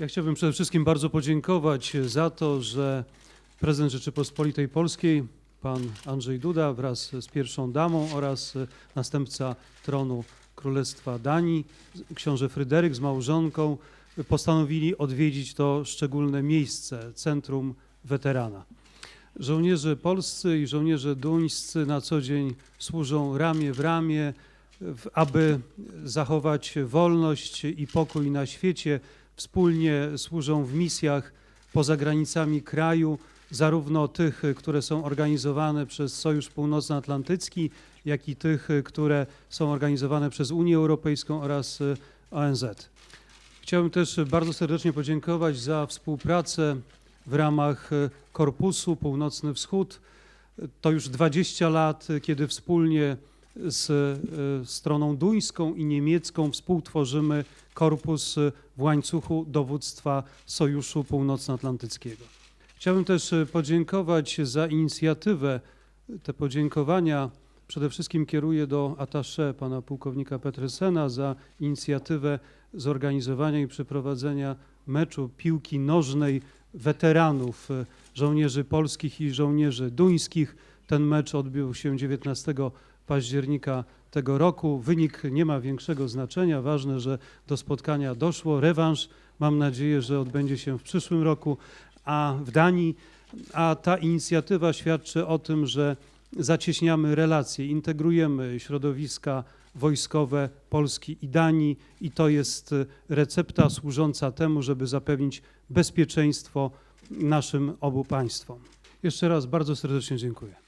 Ja chciałbym przede wszystkim bardzo podziękować za to, że prezydent Rzeczypospolitej Polskiej, pan Andrzej Duda wraz z pierwszą damą oraz następca tronu Królestwa Danii, książę Fryderyk z małżonką, postanowili odwiedzić to szczególne miejsce, Centrum Weterana. Żołnierze polscy i żołnierze duńscy na co dzień służą ramię w ramię, aby zachować wolność i pokój na świecie. Wspólnie służą w misjach poza granicami kraju, zarówno tych, które są organizowane przez Sojusz Północnoatlantycki, jak i tych, które są organizowane przez Unię Europejską oraz y, ONZ. Chciałbym też bardzo serdecznie podziękować za współpracę w ramach y, Korpusu Północny Wschód. To już 20 lat, y, kiedy wspólnie z y, stroną duńską i niemiecką współtworzymy korpus y, w łańcuchu dowództwa Sojuszu Północnoatlantyckiego. Chciałbym też y, podziękować za inicjatywę. Te podziękowania przede wszystkim kieruję do atasze pana pułkownika Petresena za inicjatywę zorganizowania i przeprowadzenia meczu piłki nożnej weteranów, żołnierzy polskich i żołnierzy duńskich. Ten mecz odbył się 19 października tego roku. Wynik nie ma większego znaczenia. Ważne, że do spotkania doszło. Rewanż mam nadzieję, że odbędzie się w przyszłym roku, a w Danii. A ta inicjatywa świadczy o tym, że zacieśniamy relacje, integrujemy środowiska wojskowe Polski i Danii i to jest recepta służąca temu, żeby zapewnić bezpieczeństwo naszym obu państwom. Jeszcze raz bardzo serdecznie dziękuję.